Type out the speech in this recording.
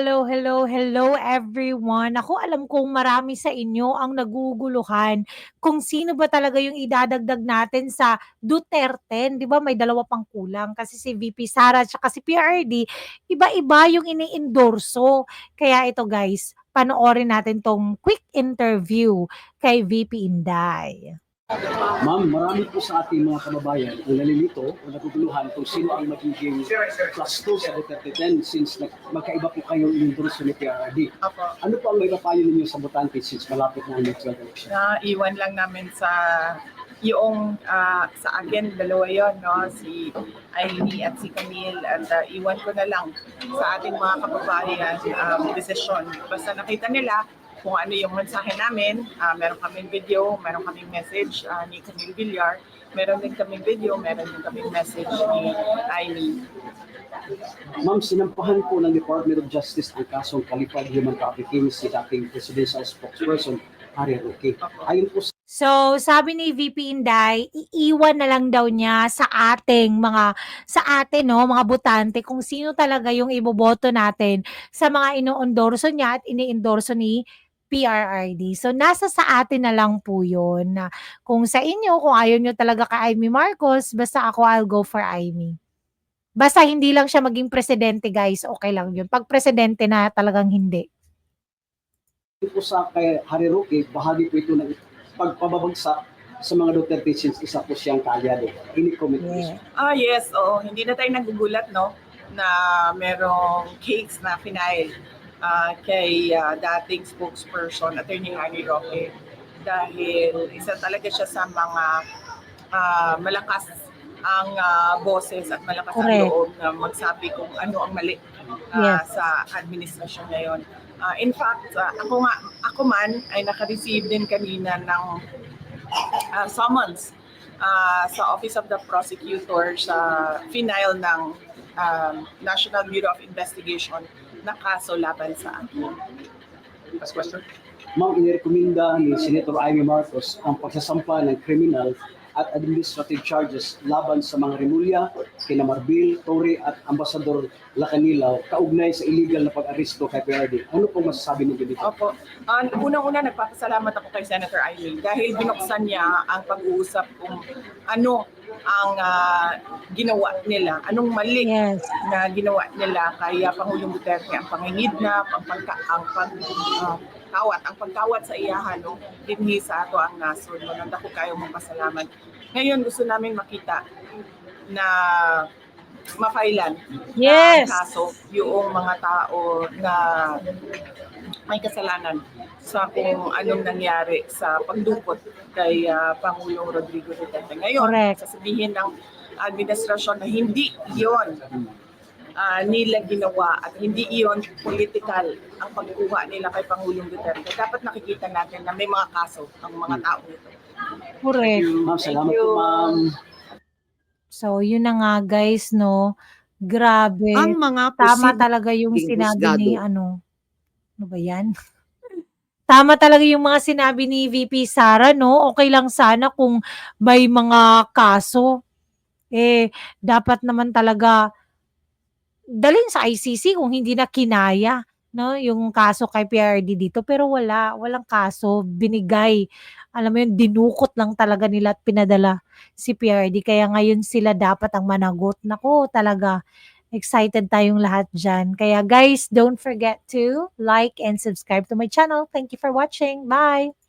hello, hello, hello everyone. Ako alam kong marami sa inyo ang naguguluhan kung sino ba talaga yung idadagdag natin sa Duterte. 'Di ba may dalawa pang kulang kasi si VP Sara at si PRD, iba-iba yung ini-endorso. Kaya ito guys, panoorin natin tong quick interview kay VP Inday. Ma'am, marami po sa ating mga kababayan ang nalilito o naguguluhan kung sino ang magiging plus 2 sa Duterte 10 since nag- magkaiba po kayo yung endorso ni PRRD. Ano po ang may papayo ninyo sa botante since malapit na ang next election? Na iwan lang namin sa yung ah, sa akin dalawa yon no si Ailey at si Camille at ah, iwan ko na lang sa ating mga kababayan um, desisyon basta nakita nila kung ano yung mensahe namin. Ah, meron kaming video meron kaming message ah, ni Camille Villar. Meron din kaming video meron din kaming message ni Ailey. Ma'am, sinampahan po ng Department of Justice ang kasong Kalipad Human Trafficking si dating presidential spokesperson Harry Roque. Ayon po sa So, sabi ni VP Inday, iiwan na lang daw niya sa ating mga, sa atin, no, mga botante, kung sino talaga yung iboboto natin sa mga ino-endorso niya at ini-endorso ni PRRD. So, nasa sa atin na lang po yun. Na kung sa inyo, kung ayaw nyo talaga kay Amy Marcos, basta ako, I'll go for Amy. Basta hindi lang siya maging presidente, guys. Okay lang yun. Pag presidente na, talagang hindi. po sa kay Harry Roque, bahagi po ito ng pagpababagsak sa mga Duterte since isa po siyang kaalyado. Ini comment po Yeah. Ah, yes. Oo. Hindi na tayo nagugulat, no? Na merong case na final ah, kay ah, dating spokesperson, Attorney Harry Roque. Dahil isa talaga siya sa mga ah, malakas ang ah, boses at malakas Correct. ang loob na magsabi kung ano ang mali ah, Yes. sa administrasyon ngayon. Ah, in fact, ah, ako nga, ako man ay naka-receive din kanina ng ah, summons ah, sa Office of the Prosecutor sa final ng um, National Bureau of Investigation na kaso laban sa akin. Last question. Ma'am, inirekomenda ni Senator Amy Marcos ang pagsasampa ng criminal at administrative charges laban sa mga Remulla, kina Marbil, Torre at Ambassador Lacanilaw kaugnay sa illegal na pag-aresto kay PRD. Ano pong masasabi niyo dito? Opo. Uh, unang-una, nagpapasalamat ako kay Senator Eileen dahil binuksan niya ang pag-uusap kung ano ang ah, ginawa nila, anong mali Yes. na ginawa nila kay ah, Pangulong Duterte ang pangingidnap, ang pagka, ang pag ah, kawat, ang pagkawat sa iyahan no, dinhi sa ato ang nasod. No, nanda ko kayo magpasalamat. Ngayon gusto namin makita na mafailan Yes. ang kaso yung mga tao na may kasalanan sa kung anong nangyari sa pagdukot kay ah, Pangulong Rodrigo Duterte. Ngayon, Correct. sasabihin ng administrasyon na hindi iyon ah, nila ginawa at hindi iyon political ang pagkuha nila kay Pangulong Duterte. Dapat nakikita natin na may mga kaso ang mga tao nito. Correct. Ma'am, salamat Thank po you. ma'am. So, yun na nga guys, no? Grabe. ang mga Tama talaga yung sinabi ni ano. Ano ba yan? Tama talaga yung mga sinabi ni VP Sara, no? Okay lang sana kung may mga kaso. Eh, dapat naman talaga dalhin sa ICC kung hindi na kinaya, no? Yung kaso kay PRD dito. Pero wala, walang kaso. Binigay. Alam mo yun, dinukot lang talaga nila at pinadala si PRD. Kaya ngayon sila dapat ang managot. Nako, talaga excited tayong lahat dyan. Kaya guys, don't forget to like and subscribe to my channel. Thank you for watching. Bye!